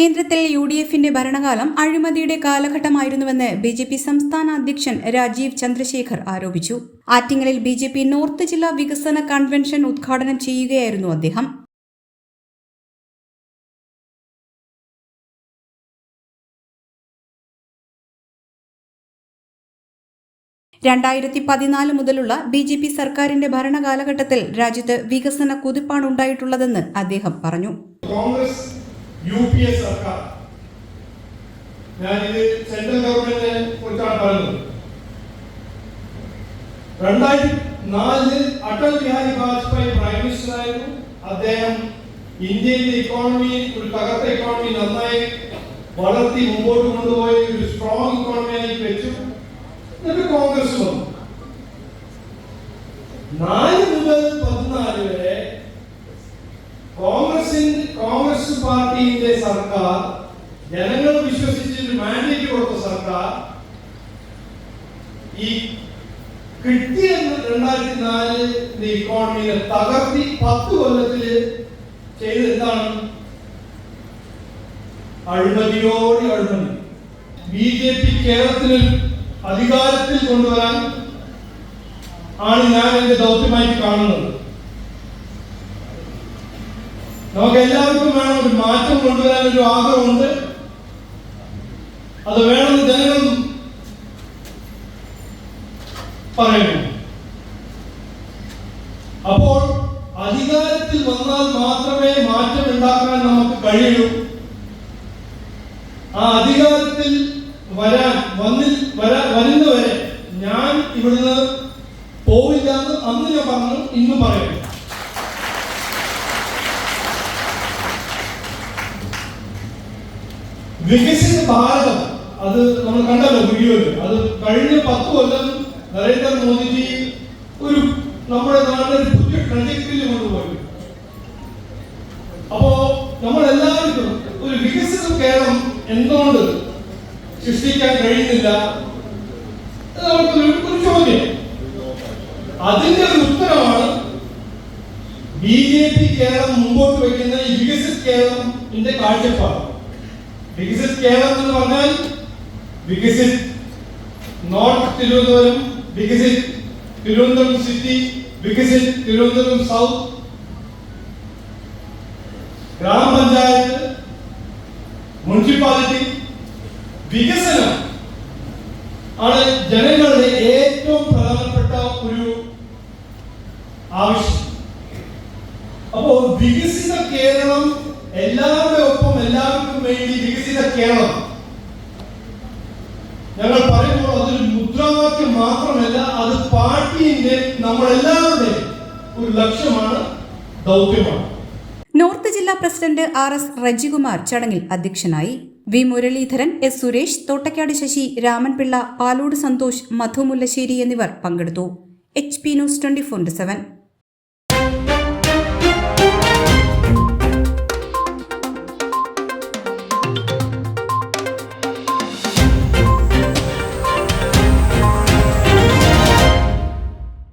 കേന്ദ്രത്തിൽ U D എഫിന്റെ ഭരണകാലം അഴിമതിയുടെ കാലഘട്ടമായിരുന്നുവെന്ന് ബി ജെ പി സംസ്ഥാന അധ്യക്ഷൻ രാജീവ് ചന്ദ്രശേഖർ ആരോപിച്ചു. ആറ്റിങ്ങലിൽ ബി ജെ പി നോർത്ത് ജില്ലാ വികസന കൺവെൻഷൻ ഉദ്ഘാടനം ചെയ്യുകയായിരുന്നു അദ്ദേഹം. രണ്ടായിരത്തി പതിനാല് മുതലുള്ള ബി ജെ പി സർക്കാരിന്റെ ഭരണകാലഘട്ടത്തിൽ രാജ്യത്ത് വികസന കുതിപ്പാണ് ഉണ്ടായിട്ടുള്ളതെന്ന് അദ്ദേഹം പറഞ്ഞു. കോൺഗ്രസ് യു പി എ സർക്കാർ. ഞാനിത് സെൻട്രൽ ഗവൺമെന്റിനെ കുറിച്ചാണ് പറയുന്നത്. രണ്ടായിരത്തി നാലിൽ അടൽ ബിഹാരി വാജ്പേയി പ്രൈം മിനിസ്റ്റർ ആയിരുന്നു. അദ്ദേഹം ഇന്ത്യയിലെ ഇക്കോണമി ഒരു തകർത്ത ഇക്കോണമി നന്നായി വളർത്തി മുമ്പോട്ട് കൊണ്ടുപോയ ഒരു സ്ട്രോങ് ഇക്കോണമിയായി വെച്ചു. എന്നിട്ട് കോൺഗ്രസ് വന്നു. നാല് മുതൽ കോൺഗ്രസിന്റെ കോൺഗ്രസ് പാർട്ടിയുടെ സർക്കാർ ജനങ്ങൾ വിശ്വസിച്ച് മാൻഡേറ്റ് കൊടുത്ത സർക്കാർ ഈ കിട്ടിയ രണ്ടായിരത്തി നാലിന്റെ ഇക്കോണമിയെ തകർത്തി പത്ത് കൊല്ലത്തിൽ ചെയ്ത് എന്താണ്? അഴിമതിയോട് അഴിമതി. ബി ജെ പി കേരളത്തിൽ അധികാരത്തിൽ കൊണ്ടുവരാൻ ആണ് ഞാൻ എന്റെ ദൗത്യമായി കാണുന്നത്. നമുക്ക് എല്ലാവർക്കും വേണം ഒരു മാറ്റം കൊണ്ടുവരാൻ ഒരു ആഗ്രഹമുണ്ട്. അത് വേണമെന്ന് ജനങ്ങൾ പറയുന്നു. അപ്പോൾ അധികാരത്തിൽ വന്നാൽ മാത്രമേ മാറ്റം ഉണ്ടാക്കാൻ നമുക്ക് കഴിയൂ. ആ അധികാരത്തിൽ വരാൻ വന്നിൽ വരാ വരുന്നവരെ ഞാൻ ഇവിടുന്ന് പോവില്ല എന്ന് അന്ന് ഞാൻ പറഞ്ഞു ഇന്നും പറയുന്നു. വികസിത ഭാരതം. അത് നമ്മൾ കണ്ടല്ലോ വീഡിയോയിൽ. അത് കഴിഞ്ഞ പത്ത് കൊല്ലം നരേന്ദ്രമോദിജി ഒരു നമ്മുടെ നാടിന്റെ പുതിയ ട്രജക്ടറിയിൽ കൊണ്ടുപോയി അപ്പോ നമ്മൾ എല്ലാവർക്കും ഒരു വികസിത കേരളം എന്തുകൊണ്ട് സൃഷ്ടിക്കാൻ കഴിയുന്നില്ല? നമുക്കൊരു ഒരു ചോദ്യം. അതിന്റെ ഒരു ഉത്തരമാണ് ബി ജെ പി കേരളം മുമ്പോട്ട് വയ്ക്കുന്ന ഈ വികസിത കേരളത്തിന്റെ കാഴ്ചപ്പാട്. വികസിത് കേരളം എന്ന് പറഞ്ഞാൽ Viksit north Thiruvananthapuram Viksit Thiruvananthapuram city Viksit Thiruvananthapuram south. ഗ്രാമപഞ്ചായത്ത് മുനിസിപ്പാലിറ്റി വികസനം ആണ് ജനങ്ങളുടെ ഏറ്റവും പ്രധാനപ്പെട്ട ഒരു ആവശ്യം. അപ്പോ വികസിത കേരളം എല്ലാവർക്കും വേണ്ടി വികസിത കേരളം. ഞങ്ങൾ പറയുമ്പോൾ അതൊരു മുദ്രാവാക്യം മാത്രമല്ല അത് പാർട്ടിന്റെ നമ്മളെല്ലാവരുടെയും ഒരു ലക്ഷ്യമാണ് ദൗത്യമാണ്. നോർത്ത് ജില്ലാ പ്രസിഡന്റ് ആർ എസ് റജികുമാർ ചടങ്ങിൽ അധ്യക്ഷനായി വി മുരളീധരൻ എസ് സുരേഷ് തോട്ടക്കാട് ശശി രാമൻപിള്ള പാലോട് സന്തോഷ് മധു മുല്ലശ്ശേരി എന്നിവർ പങ്കെടുത്തു. H P news twenty four seven.